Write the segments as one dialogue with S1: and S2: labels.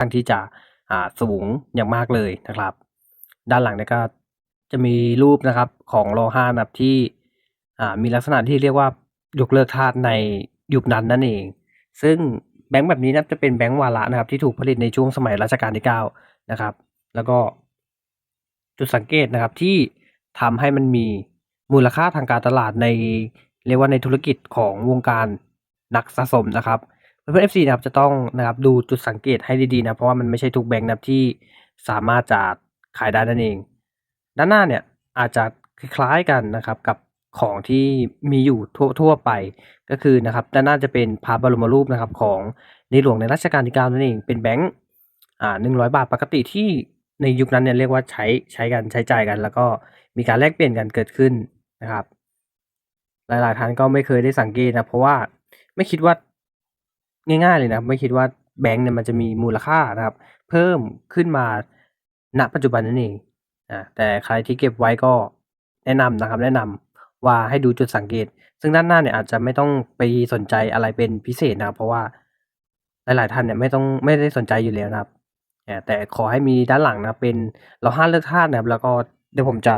S1: ข้างที่จะอ่าสูงอย่างมากเลยนะครับ ด้านหลังเนี่ยก็จะมีรูปนะครับของโลหะนะครับที่อ่ามีลักษณะที่เรียกว่ายกเลิกทาสในยุคนั้นนั่นเอง ซึ่งแบงค์แบบนี้นับจะเป็นแบงค์วาระนะครับ ที่ถูกผลิตในช่วงสมัยรัชกาลที่9นะครับ แล้วก็จุดสังเกตนะครับที่ทำให้มันมีมูลค่าทางการตลาดในเรียกว่าในธุรกิจของวงการนักสะสมนะครับ เพื่อนๆ FC นะครับจะต้องนะครับดูจุดสังเกตให้ดีๆนะเพราะว่ามันไม่ใช่ทุกแบงค์นะครับที่สามารถจะขายได้นั่นเอง ด้านหน้าเนี่ยอาจจะคล้ายๆกันนะครับกับของที่มีอยู่ทั่วๆไปก็คือนะครับด้านหน้าจะเป็นพระบรมรูปนะครับของในหลวงในรัชกาลที่9นั่นเองเป็นแบงค์อ่าหนึ่งร้อยบาทปกติที่ในยุคนั้นเนี่ยเรียกว่าใช้ใช้กันใช้จ่ายกัน แล้วก็มีการแลกเปลี่ยนกันเกิดขึ้นนะครับ หลายๆท่านก็ไม่เคยได้สังเกตนะเพราะว่าไม่คิดว่า ง่าย ๆ เลยนะไม่คิดว่าแบงค์เนี่ยมันจะมีมูลค่านะครับ เพิ่มขึ้นมาณปัจจุบันนั่นเองอ่าแต่ใครที่เก็บไว้ก็แนะนำนะครับ แนะนำว่าให้ดูจุดสังเกต ซึ่งด้านหน้าเนี่ยอาจจะไม่ต้องไปสนใจอะไรเป็นพิเศษนะครับ เพราะว่าหลาย ๆ ท่านเนี่ยไม่ต้องไม่ได้สนใจอยู่แล้วนะครับแต่ขอให้มีด้านหลังนะเป็นเราห้าเลือกธาตุนะครับ แล้วก็เดี๋ยวผมจะ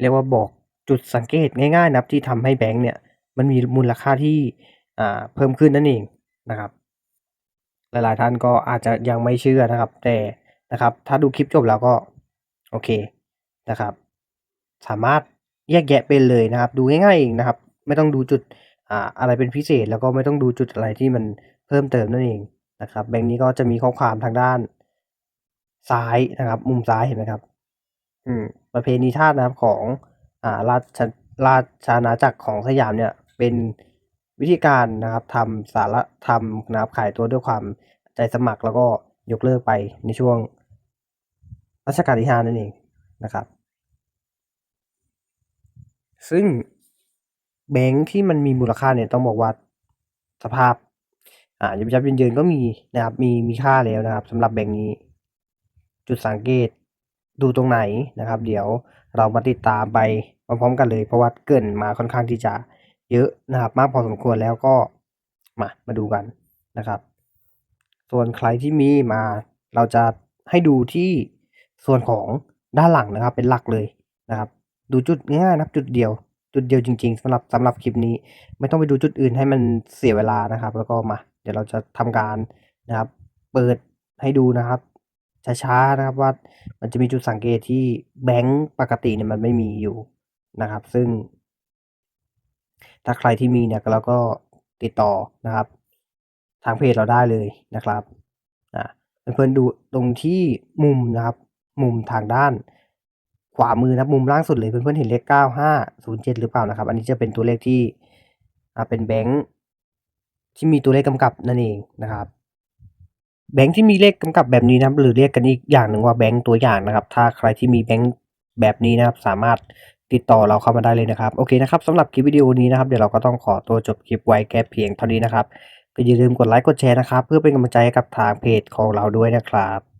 S1: เรียกว่าบอกจุดสังเกตง่าย ๆ นะครับที่ทำให้แบงค์เนี่ย มันมีมูลค่าที่เพิ่มขึ้นนั่นเอง นะครับ หลายๆท่านก็อาจจะยังไม่เชื่อนะครับ แต่นะครับ ถ้าดูคลิปจบแล้วก็โอเคนะครับ สามารถแยกแยะเป็นเลยนะครับ ดูง่ายๆเองนะครับ ไม่ต้องดูจุดอ่าอะไรเป็นพิเศษ แล้วก็ไม่ต้องดูจุดอะไรที่มันเพิ่มเติมนั่นเองนะครับ แบงค์นี้ก็จะมีข้อความทางด้านซ้ายนะครับ มุมซ้ายเห็นไหมครับ อืม ประเพณีชาตินะครับของอ่าราชราชาณาจักรของสยามเนี่ย เป็น วิธีการนะครับทำสาระทำนะครับขายตัวด้วยความใจสมัครแล้วก็ยกเลิกไปในช่วงรัชกาลที่ห้านั่นเองนะครับ ซึ่งแบงค์ที่มันมีมูลค่าเนี่ยต้องบอกว่าสภาพอ่ายับยับเยินๆก็มีนะครับมีมีค่าแล้วนะครับสำหรับแบงค์นี้ จุดสังเกตดูตรงไหนนะครับ เดี๋ยวเรามาติดตามไปพร้อมๆกันเลย เพราะว่าเกินมาค่อนข้างที่จะ เยอะนะครับ มากพอสมควรแล้วก็มามาดูกันนะครับ ส่วนใครที่มีมาเราจะให้ดูที่ส่วนของด้านหลังนะครับ เป็นหลักเลยนะครับ ดูจุดง่ายนะครับจุดเดียว จุดเดียวจริง ๆสำหรับสำหรับคลิปนี้ ไม่ต้องไปดูจุดอื่นให้มันเสียเวลานะครับ แล้วก็มา เดี๋ยวเราจะทำการนะครับ เปิดให้ดูนะครับช้าๆนะครับว่ามันจะมีจุดสังเกตที่แบงค์ปกติเนี่ยมันไม่มีอยู่นะครับ ซึ่ง ถ้าใครที่มีเนี่ยเราก็ติดต่อนะครับ ทางเพจเราได้เลยนะครับอ่าเพื่อนๆดูตรงที่มุมนะครับ มุมทางด้าน ขวามือนะครับมุมล่างสุดเลยเพื่อนๆเห็นเลขเก้าห้าศูนย์เจ็ดหรือเปล่านะครับ อันนี้จะเป็นตัวเลขที่อ่าเป็นแบงค์ที่มีตัวเลขกำกับนั่นเองนะครับ แบงค์ที่มีเลขกำกับแบบนี้นะหรือเรียกกันอีกอย่างหนึ่งว่าแบงค์ตัวอย่างนะครับ ถ้าใครที่มีแบงค์แบบนี้นะครับ สามารถ ติดต่อเราเข้ามาได้เลยนะครับ โอเคนะครับสำหรับคลิปวิดีโอนี้นะครับ เดี๋ยวเราก็ต้องขอตัวจบคลิปไว้แค่เพียงเท่านี้นะครับก็อย่าลืมกดไลค์กดแชร์นะครับ เพื่อเป็นกำลังใจให้กับทางเพจของเราด้วยนะครับ